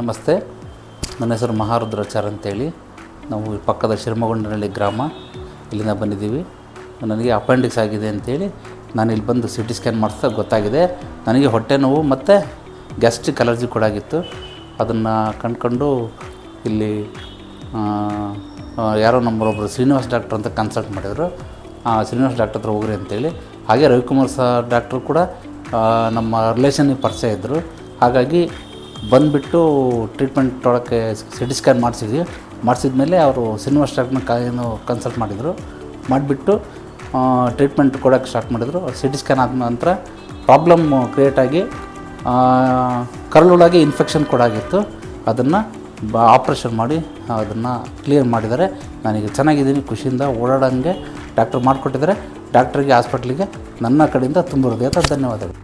ನಮಸ್ತೆ. ನನ್ನ ಹೆಸರು ಮಹಾರುದ್ರಾಚಾರ್ ಅಂತೇಳಿ. ನಾವು ಪಕ್ಕದ ಶಿರಮಗೊಂಡನಹಳ್ಳಿ ಗ್ರಾಮ ಇಲ್ಲಿಂದ ಬಂದಿದ್ದೀವಿ. ನನಗೆ ಅಪೆಂಡಿಕ್ಸ್ ಆಗಿದೆ ಅಂತೇಳಿ ನಾನು ಇಲ್ಲಿ ಬಂದು ಸಿ ಟಿ ಸ್ಕ್ಯಾನ್ ಮಾಡಿಸ್ದಾಗ ಗೊತ್ತಾಗಿದೆ. ನನಗೆ ಹೊಟ್ಟೆ ನೋವು ಮತ್ತು ಗ್ಯಾಸ್ಟ್ರಿಕ್ ಅಲರ್ಜಿ ಕೂಡ ಆಗಿತ್ತು. ಅದನ್ನು ಕಂಡ್ಕೊಂಡು ಇಲ್ಲಿ ಯಾರೋ ನಮ್ಮರೊಬ್ಬರು ಶ್ರೀನಿವಾಸ್ ಡಾಕ್ಟ್ರ್ ಅಂತ ಕನ್ಸಲ್ಟ್ ಮಾಡಿದರು. ಆ, ಶ್ರೀನಿವಾಸ್ ಡಾಕ್ಟ್ರ್ ಹತ್ರ ಹೋಗ್ರಿ ಅಂತೇಳಿ. ಹಾಗೆ ರವಿಕುಮಾರ್ ಸರ್ ಡಾಕ್ಟ್ರು ಕೂಡ ನಮ್ಮ ರಿಲೇಷನ್ಗೆ ಪರಿಚಯ ಇದ್ದರು ಹಾಗಾಗಿ ಬಂದುಬಿಟ್ಟು ಟ್ರೀಟ್ಮೆಂಟ್ ತೊಗೊಳಕ್ಕೆ ಸಿ ಟಿ ಸ್ಕ್ಯಾನ್ ಮಾಡಿಸಿದ್ವಿ. ಮಾಡಿಸಿದ್ಮೇಲೆ ಅವರು ಸಿನಿಮಾ ಡಾಕ್ಟ್ರನ್ನ ಕ ಏನು ಕನ್ಸಲ್ಟ್ ಮಾಡಿದರು. ಮಾಡಿಬಿಟ್ಟು ಟ್ರೀಟ್ಮೆಂಟ್ ಕೊಡೋಕ್ಕೆ ಸ್ಟಾರ್ಟ್ ಮಾಡಿದರು. ಸಿ ಟಿ ಸ್ಕ್ಯಾನ್ ಆದ ನಂತರ ಪ್ರಾಬ್ಲಮ್ ಕ್ರಿಯೇಟಾಗಿ ಕರಳೊಳಗೆ ಇನ್ಫೆಕ್ಷನ್ ಕೊಡಾಗಿತ್ತು ಅದನ್ನು ಬ ಆಪ್ರೇಷನ್ ಮಾಡಿ, ಅದನ್ನು ಕ್ಲಿಯರ್ ಮಾಡಿದ್ದಾರೆ. ನನಗೆ ಚೆನ್ನಾಗಿದ್ದೀನಿ, ಖುಷಿಯಿಂದ ಓಡಾಡೋಂಗೆ ಡಾಕ್ಟ್ರ್ ಮಾಡಿಕೊಟ್ಟಿದ್ದಾರೆ. ಡಾಕ್ಟ್ರಿಗೆ ಹಾಸ್ಪಿಟ್ಲಿಗೆ ನನ್ನ ಕಡೆಯಿಂದ ತುಂಬ ಹೃದಯದ ಧನ್ಯವಾದಗಳು.